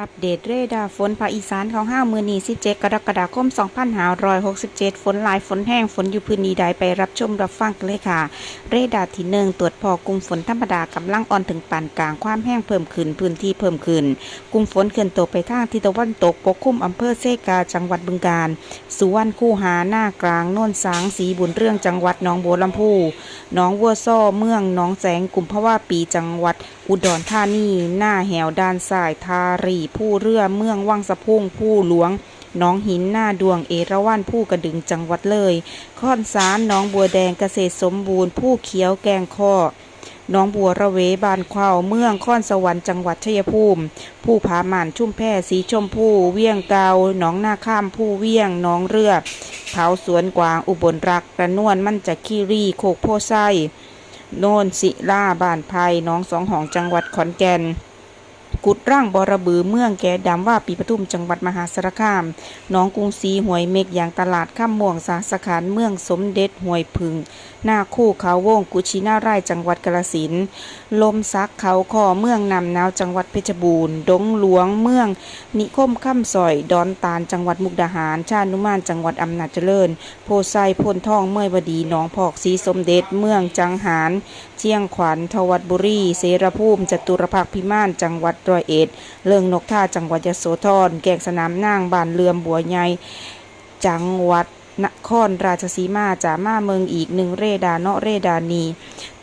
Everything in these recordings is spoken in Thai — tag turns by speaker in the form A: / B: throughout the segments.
A: อัปเดตเรดาร์ฝนภาคอีสานของห้ามือนี17กรกฎาคม 2567 ฝนหลายฝนแห้งฝนอยู่พื้นที่ใดไปรับชมรับฟังกันเลยค่ะ เรดาร์ที่หนึ่งตรวจพอกลุ่มฝนธรรมดากำลังอ่อนถึงปานกลางความแห้งเพิ่มขึ้นพื้นที่เพิ่มขึ้นกลุ่มฝนเคลื่อนตัวไปทางทิศตะวันตกปกคลุมอำเภอเซกาจังหวัดบึงกาฬสุวรรณคูหาหน้ากลางโน่นสางสีบุญเรื่องจังหวัดหนองบัวลำพูหนองวัวซ้อเมืองหนองแสงกลุ่มภาวะปีจังหวัด อุดรธานีหน้าแหวด้านซ้ายทารีผู้เรือเมืองวังสะพุงผู้หลวงน้องหินหน้าดวงเอราวัณผู้กระดึงจังหวัดเลยค่อนสารน้องบัวแดงเกษตรสมบูรณ์ผู้เขียวแกงข้อน้องบัวระเวบานควาวเมืองค่อนสวรรค์จังหวัดชัยภูมิ ผู้ผาหม่านชุ่มแพสีชมพูเวียงเกาหนองหน้าข้ามผู้เวียงน้องเรือเผาสวนกวางอุบลรักกระนวนมั่นจักคีรีโคกโพไซโนนศิลาบานไผ่น้องสองหองจังหวัดขอนแก่น กุดร่างบอระบือเมืองแก่ดำว่าปีปทุมจังหวัดมหาสารคามน้องกรุงศรีหวยเมกอย่างตลาดข้ามม่วงสาสขานเมืองสมเด็จหวยพึง หน้าคู่เขาวงกุชินาไร่จังหวัดกาฬสินลมซักเขาคอเมืองนำนาวจังหวัดเพชรบูรณ์ดงหลวงเมือง นิคมข้ามซอยดอนตาลจังหวัดมุกดาหาร ชานุมานจังหวัดอำนาจเจริญ โพไซพนทองเมยวดีหนองพอกสีสมเด็จเมืองจังหาร เชียงขวัญทวัดบุรี เสรภูมิจตุรพักพิมานจังหวัดร้อยเอ็ดเลิงนกท่าจังหวัดยโสธรแก่งสนามนางบานเรือมบัวใหญ่จังหวัดนครราชสีมาจามาเมืองอีกหนึ่งเรดาเนาะเรดานี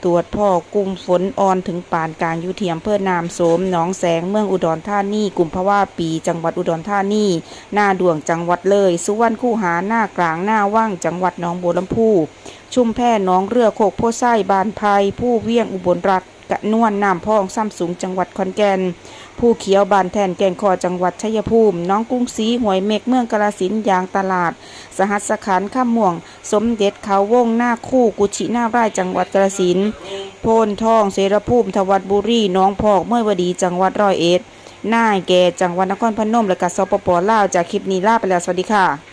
A: ตรวจพ่อกลุ่มฝนอ่อนถึงปานกลางยุเทียมเพื่อนามโสมหนองแสงเมืองอุดรธานีกลุ่มพะว่าปีจังหวัดอุดรธานีหน้าดวงจังหวัดเลย สุวรรณคูหาหน้ากลางหน้าว่างจังหวัดหนองบัวลำพู ชุ่มแพหน้องเรือโคกโพไส้บานไพผู้เวียงอุบลรัฐ กะนวนน้ำพองซ้ำสูงจังหวัดขอนแก่นผู้เขียวบานแทนแกงคอจังหวัดชัยภูมิ น้องกรุงศรีหวยเมกเมืองกาลสินยางตลาด สหัสขันข้ามม่วง สมเด็จเขาวงหน้าคู่กุชิหน้าไร่จังหวัดกาลสินโพนทองเสรภูมิทวัดบุรีน้องพอกเมื่อวดีจังหวัดร้อยเอ็ดหน้าแก่จังหวัดนครพนมและก็สปปลาวจากคลิปนี้ลาไปแล้วสวัสดีค่ะ